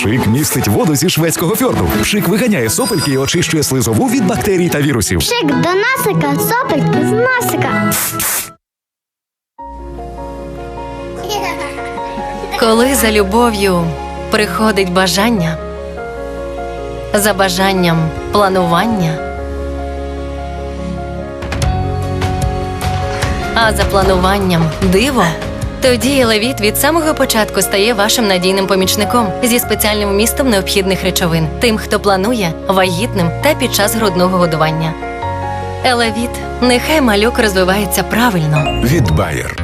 Пшик містить воду зі шведського фьорду. Пшик виганяє сопельки і очищує слизову від бактерій та вірусів. Пшик до насика, сопельки з носика. Коли за любов'ю приходить бажання, за бажанням планування, а за плануванням диво, тоді Елевіт від самого початку стає вашим надійним помічником зі спеціальним вмістом необхідних речовин, тим, хто планує вагітним та під час грудного годування. Елевіт, нехай малюк розвивається правильно. від Bayer.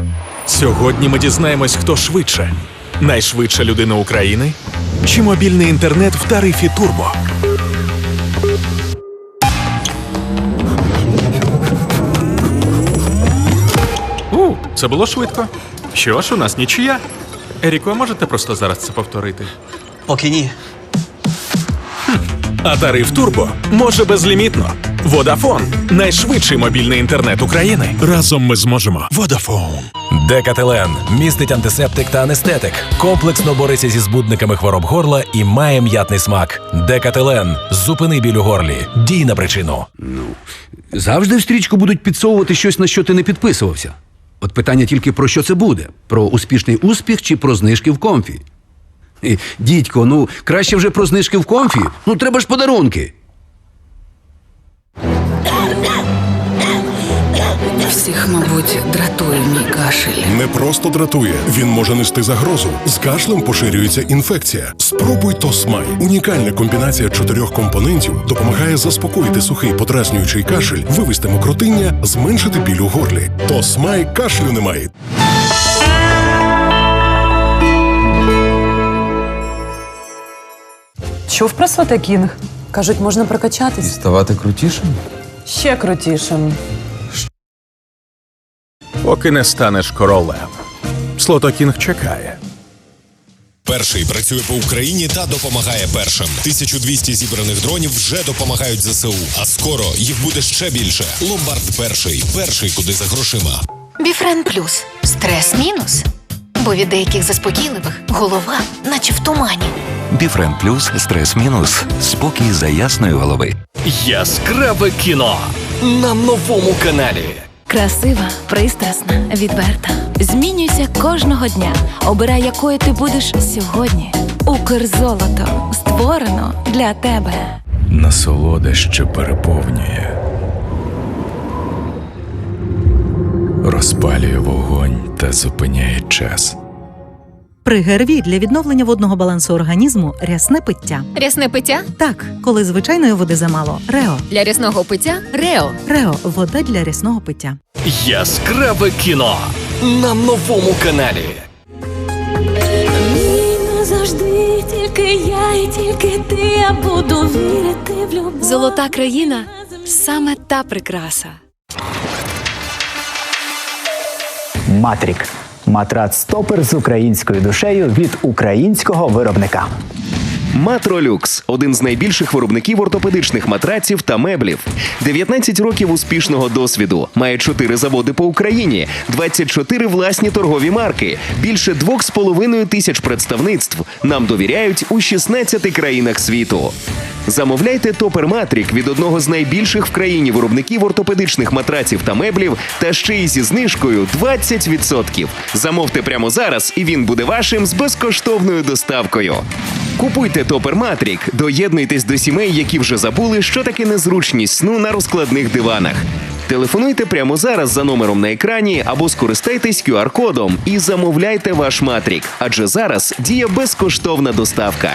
Сьогодні ми дізнаємось, хто швидше. Найшвидша людина України чи мобільний інтернет в тарифі Турбо. У, це було швидко. Що ж, у нас нічия. Еріко, можете просто зараз це повторити? Поки ні. А тариф Турбо може безлімітно. Водафон найшвидший мобільний інтернет України. Разом ми зможемо. Водафон. Декателен містить антисептик та анестетик, комплексно бореться зі збудниками хвороб горла і має м'ятний смак. Декателен зупини біль у горлі. Дій на причину. Завжди в стрічку будуть підсовувати щось, на що ти не підписувався. От питання тільки про що це буде: про успішний успіх чи про знижки в комфі. Дідько, ну краще вже про знижки в комфі. Ну треба ж подарунки. Всіх, мабуть, дратує мій кашель. Не просто дратує, він може нести загрозу. З кашлем поширюється інфекція. Спробуй Тосмай. Унікальна комбінація чотирьох компонентів допомагає заспокоїти сухий подразнюючий кашель, вивести мокротиння, зменшити біль у горлі. Тосмай кашлю немає. Чув про Сватакінг? Кажуть, можна прокачатись. Ставати крутішим? Ще крутішим. Поки не станеш королем. Слотокінг чекає. Перший працює по Україні та допомагає першим. 1200 зібраних дронів вже допомагають ЗСУ. А скоро їх буде ще більше. Ломбард перший. Перший куди за грошима. Біфрен плюс стрес мінус. Бо від деяких заспокійливих голова, наче в тумані. Біфрен плюс стрес мінус. Спокій за ясної голови. Яскраве кіно на новому каналі. Красива, пристрасна, відверта. Змінюйся кожного дня. Обирай, якою ти будеш сьогодні. Укрзолото створено для тебе. Насолода, що переповнює. Розпалює вогонь та зупиняє час. При ГРВІ для відновлення водного балансу організму рясне пиття. Рясне пиття? Так, коли звичайної води замало. Рео. Для рясного пиття Рео. Рео вода для рясного пиття. Яскраве кіно на новому каналі. Завжди тільки я і тільки ти. Я буду вірити в любов. Золота країна саме та прикраса. Матрік. Матрац стопер з українською душею від українського виробника. Матролюкс один з найбільших виробників ортопедичних матраців та меблів. 19 років успішного досвіду. Має 4 заводи по Україні, 24 власні торгові марки, більше 2,5 тисяч представництв. Нам довіряють у 16 країнах світу. Замовляйте Топер Матрік від одного з найбільших в країні виробників ортопедичних матраців та меблів, та ще й зі знижкою 20%. Замовте прямо зараз, і він буде вашим з безкоштовною доставкою. Купуйте Топер Матрік, доєднуйтесь до сімей, які вже забули, що таке незручність сну на розкладних диванах. Телефонуйте прямо зараз за номером на екрані або скористайтесь QR-кодом і замовляйте ваш матрік, адже зараз діє безкоштовна доставка.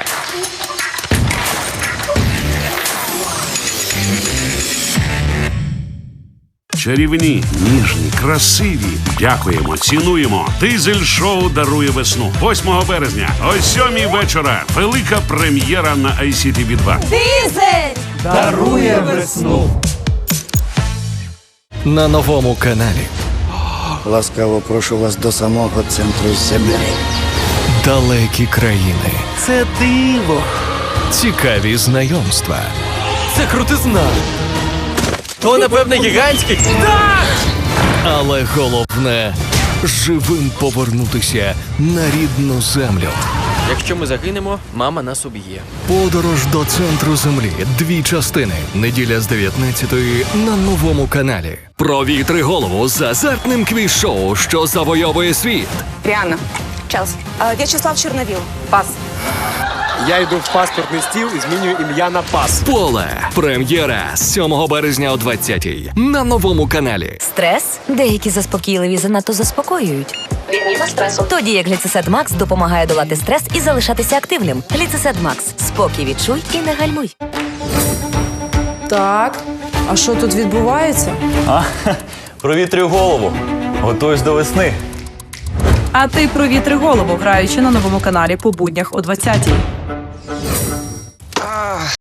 Чарівні, ніжні, красиві. Дякуємо, цінуємо. Дизель шоу дарує весну. 8 березня о 7 вечора. Велика прем'єра на ICTV 2 Дизель! Дарує весну. На новому каналі. Ласкаво прошу вас до самого центру землі. Далекі країни. Це диво. Цікаві знайомства. Це крутизна. То, напевне, гігантський. Так! Але головне живим повернутися на рідну землю. Якщо ми загинемо, мама нас уб'є. Подорож до центру землі. Дві частини. Неділя з 19-ї на новому каналі. Про вітри голову з азартним квіз-шоу, що завойовує світ. Ріана. Час. В'ячеслав Чорновіл. Пас. Я йду в паспортний стіл і змінюю ім'я на пас. Поле. Прем'єра з 7 березня о 20-й на новому каналі. Стрес? Деякі заспокійливі занадто заспокоюють. Відміна стресу. Тоді як Гліцесед Макс допомагає долати стрес і залишатися активним. Гліцесед Макс. Спокій відчуй і не гальмуй. Так. А що тут відбувається? А, провітрюю голову. Готуюсь до весни. А ти провітри голову, граючи на новому каналі по буднях о 20-й. Ah.